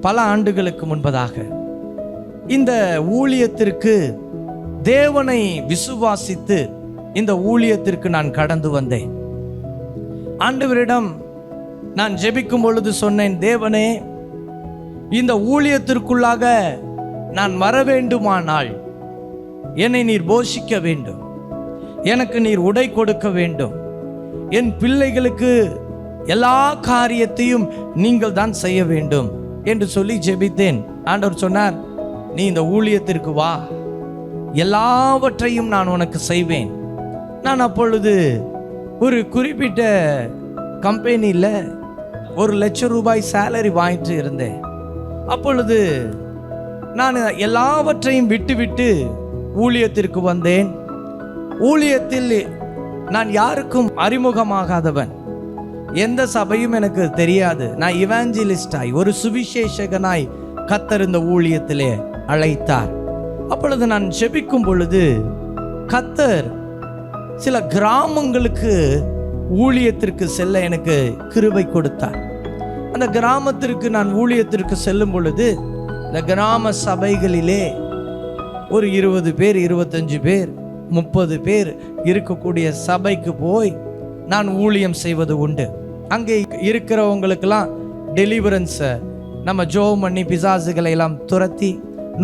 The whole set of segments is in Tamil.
பல ஆண்டுகளுக்கு முன்பதாக. இந்த ஊழியத்திற்கு தேவனை விசுவாசித்து இந்த ஊழியத்திற்கு நான் கடந்து வந்தேன். ஆண்டவரிடம் நான் ஜெபிக்கும் பொழுது சொன்னேன் தேவனே இந்த ஊழியத்திற்குள்ளாக நான் வர வேண்டுமானால் என்னை நீர் போஷிக்க வேண்டும். எனக்கு நீர் உடை கொடுக்க வேண்டும். என் பிள்ளைகளுக்கு எல்லா காரியத்தையும் நீங்கள் தான் செய்ய வேண்டும். என்று சொல்லி ஜெபித்தேன். ஆண்டவர் சொன்னார் நீ இந்த ஊழியத்திற்கு வா. எல்லாவற்றையும் நான் உனக்கு செய்வேன். நான் அப்பொழுது ஒரு குறிப்பிட்ட கம்பெனியில் ஒரு லட்சம் ரூபாய் சேலரி வாங்கிட்டு இருந்தேன். அப்பொழுது நான் எல்லாவற்றையும் விட்டுவிட்டு ஊழியத்திற்கு வந்தேன். ஊழியத்தில் நான் யாருக்கும் அறிமுகமாகாதவன். எந்த சபையும் எனக்கு தெரியாது. நான் இவாஞ்சலிஸ்டாய் ஒரு சுவிசேஷகனாய் கத்தர் இந்த ஊழியத்திலே அழைத்தார். அப்பொழுது நான் செபிக்கும் பொழுது கத்தர் சில கிராமங்களுக்கு ஊழியத்திற்கு செல்ல எனக்கு கிருபை கொடுத்தார். அந்த கிராமத்திற்கு நான் ஊழியத்திற்கு செல்லும் பொழுது இந்த கிராம சபைகளிலே ஒரு இருபது பேர் இருபத்தஞ்சு பேர் முப்பது பேர் இருக்கக்கூடிய சபைக்கு போய் நான் ஊழியம் செய்வது உண்டு. அங்கே இருக்கிறவங்களுக்கெல்லாம் டெலிவரன்ஸை நம்ம ஜோ பண்ணி பிசாசுகளை எல்லாம் துரத்தி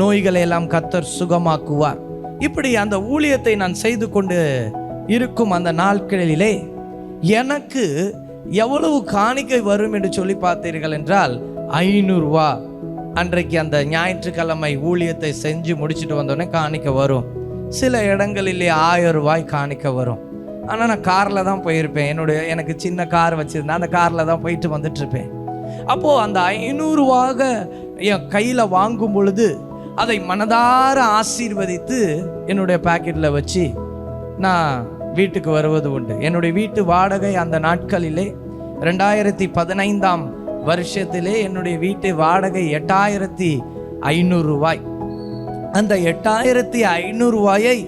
நோய்களை எல்லாம் கத்தர் சுகமாக்குவார். இப்படி அந்த ஊழியத்தை நான் செய்து கொண்டு இருக்கும் அந்த நாட்களிலே எனக்கு எவ்வளவு காணிக்கை வரும் என்று சொல்லி பார்த்தீர்கள் என்றால் ஐநூறுரூவா அன்றைக்கு அந்த ஞாயிற்றுக்கிழமை ஊழியத்தை செஞ்சு முடிச்சுட்டு வந்தோடனே காணிக்க வரும். சில இடங்களிலே ஆயிரம் ரூபாய் காணிக்க வரும். ஆனால் நான் காரில் தான் போயிருப்பேன். என்னுடைய எனக்கு சின்ன கார் வச்சுருந்தேன் அந்த காரில் தான் போயிட்டு வந்துட்டுருப்பேன். அப்போது அந்த ஐநூறுவாக என் கையில் வாங்கும் பொழுது அதை மனதார ஆசீர்வதித்து என்னுடைய பாக்கெட்டில் வச்சு நான் வீட்டுக்கு வருவது உண்டு. என்னுடைய வீட்டு வாடகை அந்த நாட்களிலே ரெண்டாயிரத்தி பதினைந்தாம் வருஷத்திலே என்னுடைய வீட்டு வாடகை எட்டாயிரத்தி ஐநூறுரூவாய் அந்த எட்டாயிரத்தி ஐநூறுரூவாயை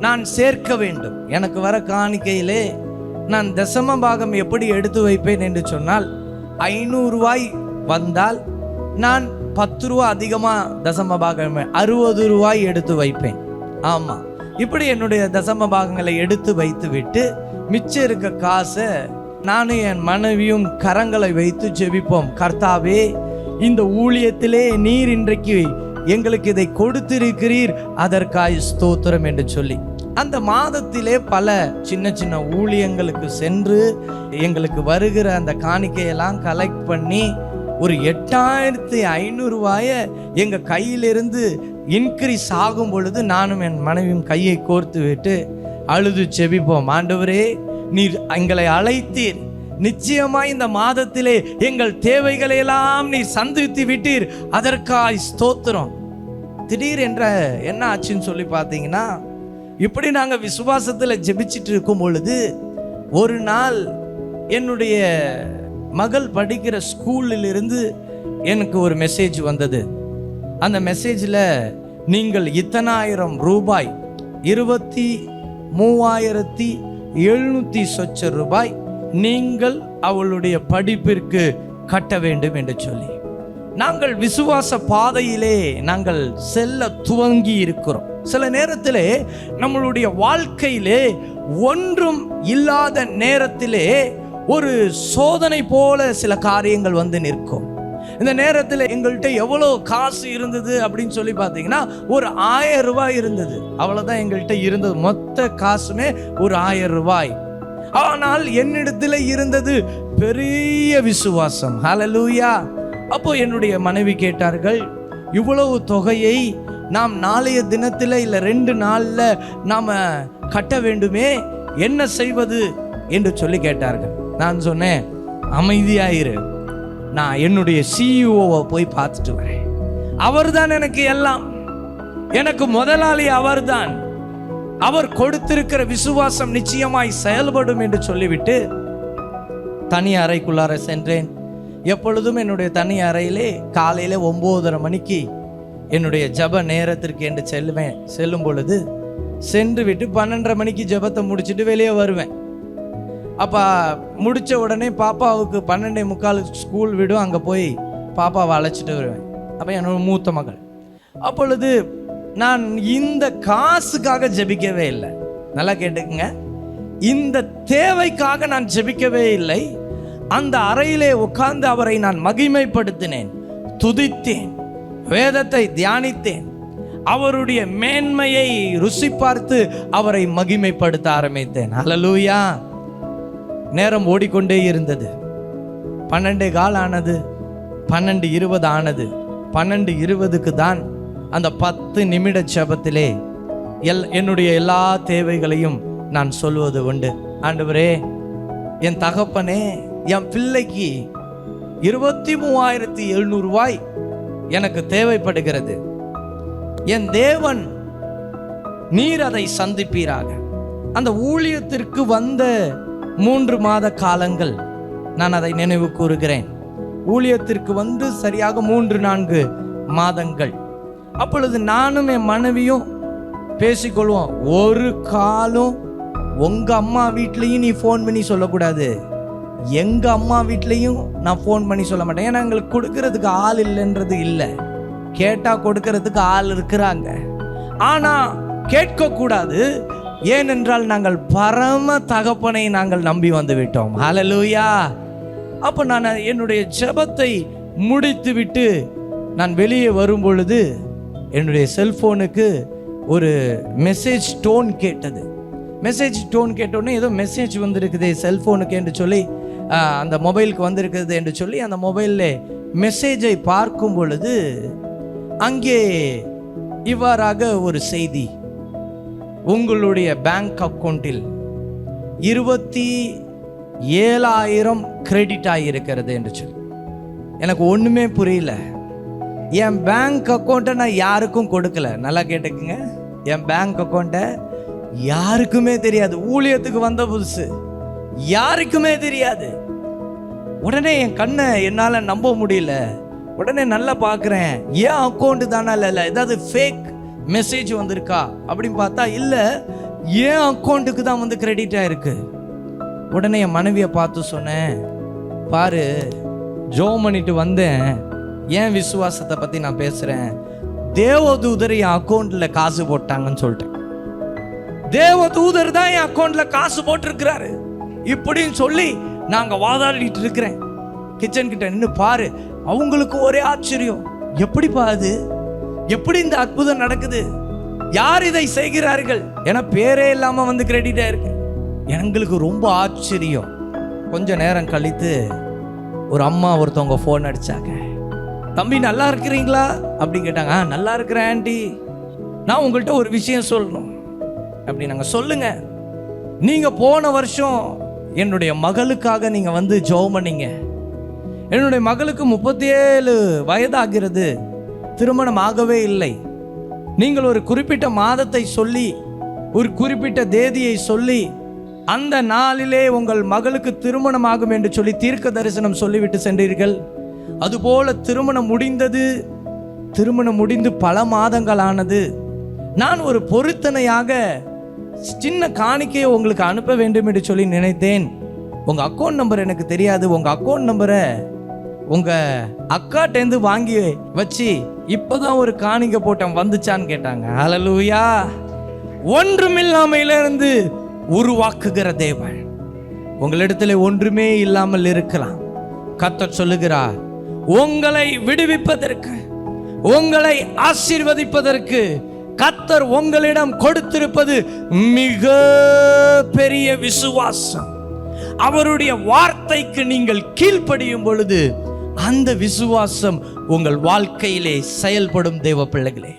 நான் சேர்க்க வேண்டும். எனக்கு வர காணிக்கையிலே நான் தசம பாகம் எப்படி எடுத்து வைப்பேன் என்று சொன்னால் ஐநூறுரூவாய் வந்தால் நான் பத்து ரூபா அதிகமாக தசம பாகம் அறுபது ரூபாய் எடுத்து வைப்பேன். ஆமாம் இப்படி என்னுடைய தசம பாகங்களை எடுத்து வைத்து விட்டு மிச்சம் இருக்க காசை நானும் என் மனைவியும் கரங்களை வைத்து ஜெபிப்போம். கர்த்தாவே இந்த ஊழியத்திலே நீர் இன்றைக்கு எங்களுக்கு இதை கொடுத்திருக்கிறீர். அதற்காய் ஸ்தோத்திரம் என்று சொல்லி. அந்த மாதத்திலே பல சின்ன சின்ன ஊழியங்களுக்கு சென்று எங்களுக்கு வருகிற அந்த காணிக்கையெல்லாம் கலெக்ட் பண்ணி ஒரு எட்டாயிரத்தி ஐநூறுரூவாய எங்கள் கையிலிருந்து இன்க்ரீஸ் ஆகும் பொழுது நானும் என் மனைவியும் கையை கோர்த்து விட்டு அழுது செபிப்போம். ஆண்டவரே நீர் எங்களை அழைத்தீர். நிச்சயமாய் இந்த மாதத்திலே எங்கள் தேவைகளை எல்லாம் நீ சந்தித்து விட்டீர். அதற்காய் ஸ்தோத்திரம். திடீர் என்ற என்ன ஆச்சுன்னு சொல்லி பார்த்தீங்கன்னா இப்படி நாங்கள் விசுவாசத்தில் ஜெபிச்சிட்டு இருக்கும் பொழுது ஒரு நாள் என்னுடைய மகள் படிக்கிற ஸ்கூலில் இருந்து எனக்கு ஒரு மெசேஜ் வந்தது. அந்த மெசேஜில் நீங்கள் இத்தனாயிரம் ரூபாய் இருபத்தி மூவாயிரத்தி எழுநூற்றி சொச்ச ரூபாய் நீங்கள் அவளுடைய படிப்பிற்கு கட்ட வேண்டும் என்று சொல்லி. நாங்கள் விசுவாச பாதையிலே நாங்கள் செல்ல துவங்கி இருக்கிறோம். சில நேரத்திலே நம்மளுடைய வாழ்க்கையிலே ஒன்றும் இல்லாத நேரத்திலே ஒரு சோதனை போல சில காரியங்கள் வந்து நிற்கும். இந்த நேரத்தில் எங்கள்கிட்ட எவ்வளோ காசு இருந்தது அப்படின்னு சொல்லி பார்த்தீங்கன்னா ஒரு ஆயிரம் ரூபாய் இருந்தது. அவ்வளோதான் எங்கள்கிட்ட இருந்தது. மொத்த காசுமே ஒரு ஆயிரம் ரூபாய். ஆனால் என்னிடத்தில் இருந்தது பெரிய விசுவாசம். ஹalleluya அப்போ என்னுடைய மனைவி கேட்டார்கள் இவ்வளவு தொகையை நாம் நாளைய தினத்தில் இல்லை ரெண்டு நாளில் நாம் கட்ட வேண்டுமே என்ன செய்வது? என்று சொல்லி கேட்டார்கள். நான் சொன்னேன் அமைதியாயிரு. நான் என்னுடைய சிஇஓவை போய் பார்த்துட்டு வரேன். அவர்தான் எனக்கு எல்லாம். எனக்கு முதலாளி அவர்தான். அவர் கொடுத்திருக்கிற விசுவாசம் நிச்சயமாய் செயல்படும் என்று சொல்லிவிட்டு தனி அறைக்குள்ளார சென்றேன். எப்பொழுதும் என்னுடைய தனி அறையிலே காலையில் ஒம்போதரை மணிக்கு என்னுடைய ஜப நேரத்திற்கு என்று செல்லுவேன் செல்லும் பொழுது சென்று விட்டு பன்னெண்டரை மணிக்கு ஜெபத்தை முடிச்சுட்டு வெளியே வருவேன். அப்போ முடித்த உடனே பாப்பாவுக்கு பன்னெண்டே முக்கால் ஸ்கூல் விடும். அங்கே போய் பாப்பாவை அழைச்சிட்டு வருவேன். அப்போ என்னோட மூத்த மகள். அப்பொழுது நான் இந்த காசுக்காக ஜெபிக்கவே இல்லை. நல்லா கேட்டுக்குங்க. இந்த தேவைக்காக நான் ஜெபிக்கவே இல்லை. அந்த அறையிலே உட்கார்ந்து அவரை நான் மகிமைப்படுத்தினேன் துதித்தேன் வேதத்தை தியானித்தேன். அவருடைய மேன்மையை ருசி பார்த்து அவரை மகிமைப்படுத்த ஆரம்பித்தேன். அலலூயா நேரம் ஓடிக்கொண்டே இருந்தது. பன்னெண்டு கால் ஆனது பன்னெண்டு இருபது ஆனது பன்னெண்டு இருபதுக்கு தான் அந்த பத்து நிமிட ஜெபத்திலே எல் என்னுடைய எல்லா தேவைகளையும் நான் சொல்வது உண்டு. ஆண்டவரே என் தகப்பனே என் பிள்ளைக்கு இருபத்தி மூவாயிரத்தி எழுநூறுவாய் எனக்கு தேவைப்படுகிறது. என் தேவன் நீர் அதை சந்திப்பீராக. அந்த ஊழியத்திற்கு வந்த மூன்று மாத காலங்கள் நான் அதை நினைவு கூறுகிறேன். ஊழியத்திற்கு வந்து சரியாக மூன்று நான்கு மாதங்கள். அப்பொழுது நானும் என் மனைவியும் பேசிக்கொள்வோம். ஒரு காலம் உங்கள் அம்மா வீட்லேயும் நீ ஃபோன் பண்ணி சொல்லக்கூடாது. எங்கள் அம்மா வீட்லேயும் நான் ஃபோன் பண்ணி சொல்ல மாட்டேன். ஏன்னா எங்களுக்கு கொடுக்கறதுக்கு ஆள் இல்லைன்றது இல்லை. கேட்டால் கொடுக்கறதுக்கு ஆள் இருக்கிறாங்க. ஆனால் கேட்கக்கூடாது ஏனென்றால் நாங்கள் பரம தகப்பனை நாங்கள் நம்பி வந்து விட்டோம். ஹலலூயா அப்போ நான் என்னுடைய ஜபத்தை முடித்து விட்டு நான் வெளியே வரும் பொழுது என்னுடைய செல்ஃபோனுக்கு ஒரு மெசேஜ் டோன் கேட்டது. மெசேஜ் டோன் கேட்டோடனே ஏதோ மெசேஜ் வந்திருக்குதே செல்ஃபோனுக்கு என்று சொல்லி அந்த மொபைலுக்கு வந்திருக்கிறது என்று சொல்லி அந்த மொபைலில் மெசேஜை பார்க்கும் பொழுது அங்கே இவ்வாறாக ஒரு செய்தி. உங்களுடைய பேங்க் அக்கௌண்ட்டில் இருபத்தி ஏழாயிரம் கிரெடிட் ஆகியிருக்கிறது என்று சொல்லி. எனக்கு ஒன்றுமே புரியல. என் பேங்க் அக்கௌண்ட்டை நான் யாருக்கும் கொடுக்கல. நல்லா கேட்டுக்குங்க. என் பேங்க் அக்கௌண்ட்டை யாருக்குமே தெரியாது. ஊழியத்துக்கு வந்த புதுசு. யாருக்குமே தெரியாது. உடனே என் கண்ணை என்னால் நம்ப முடியல. உடனே நல்லா பார்க்குறேன் ஏன் அக்கௌண்ட்டு தானே இல்லை இல்லை ஏதாவது ஃபேக் மெசேஜ் வந்திருக்கா அப்படின்னு பார்த்தா இல்லை ஏன் அக்கௌண்ட்டுக்கு தான் வந்து கிரெடிட் ஆயிருக்கு? உடனே என் மனைவியை பார்த்து சொன்னேன் பாரு ஜோம் பண்ணிட்டு வந்தேன். ஏன் விசுவாசத்தை பற்றி நான் பேசுகிறேன் தேவதூதர் என் அக்கௌண்ட்டில் காசு போட்டாங்கன்னு சொல்லிட்டேன். தேவதூதர் தான் என் அக்கௌண்ட்டில் காசு போட்டிருக்கிறாரு. இப்படின்னு சொல்லி நாங்கள் வாதாடிட்டு இருக்கிறேன். கிச்சன் கிட்ட நின்று பாரு அவங்களுக்கு ஒரே ஆச்சரியம். எப்படிப்பா அது? எப்படி இந்த அற்புதம் நடக்குது? யார் இதை செய்கிறார்கள்? என பேரே இல்லாமல் வந்து கிரெடிட்டா இருக்கு. எங்களுக்கு ரொம்ப ஆச்சரியம். கொஞ்ச நேரம் கழித்து ஒரு அம்மா ஒருத்தவங்க ஃபோன் அடித்தாங்க தம்பி நல்லா இருக்கிறீங்களா? அப்படின்னு கேட்டாங்க. "ஆ, நல்லா இருக்கிறேன் ஆண்டி. நான் உங்கள்கிட்ட ஒரு விஷயம் சொல்லணும். அப்படி நாங்கள் சொல்லுங்க. நீங்கள் போன வருஷம் என்னுடைய மகளுக்காக நீங்கள் வந்து ஜோம் பண்ணீங்க. என்னுடைய மகளுக்கு முப்பத்தி ஏழு வயதாகிறது. திருமணம் ஆகவே இல்லை. நீங்கள் ஒரு குறிப்பிட்ட மாதத்தை சொல்லி ஒரு குறிப்பிட்ட தேதியை சொல்லி அந்த நாளிலே உங்கள் மகளுக்கு திருமணம் ஆகும் என்று சொல்லி தீர்க்க தரிசனம் சொல்லிவிட்டு சென்றீர்கள். அதுபோல திருமணம் முடிந்தது. திருமணம் முடிந்து பல மாதங்கள் ஆனது நான் ஒரு பொருத்தனையாக சின்ன காணிக்கையை உங்களுக்கு அனுப்ப வேண்டும் என்று சொல்லி நினைத்தேன். உங்கள் அக்கௌண்ட் நம்பர் எனக்கு தெரியாது. உங்கள் அக்கௌண்ட் நம்பரை உங்கள் அக்காட்டேந்து வாங்கி வச்சு இப்பதான் ஒரு காணிக்கை போட்டேன் வந்துச்சான்னு கேட்டாங்க. அலலூயா ஒன்றுமில்லாமையிலிருந்து உருவாக்குகிற தேவன். உங்களிடத்தில் ஒன்றுமே இல்லாமல் இருக்கலாம். கத்த சொல்லுகிறார் உங்களை விடுவிப்பதற்கு உங்களை ஆசீர்வதிப்பதற்கு கத்தர் உங்களிடம் கொடுத்திருப்பது மிக பெரிய விசுவாசம். அவருடைய வார்த்தைக்கு நீங்கள் கீழ்ப்படியும் பொழுது அந்த விசுவாசம் உங்கள் வாழ்க்கையிலே செயல்படும் தேவ பிள்ளைகளே.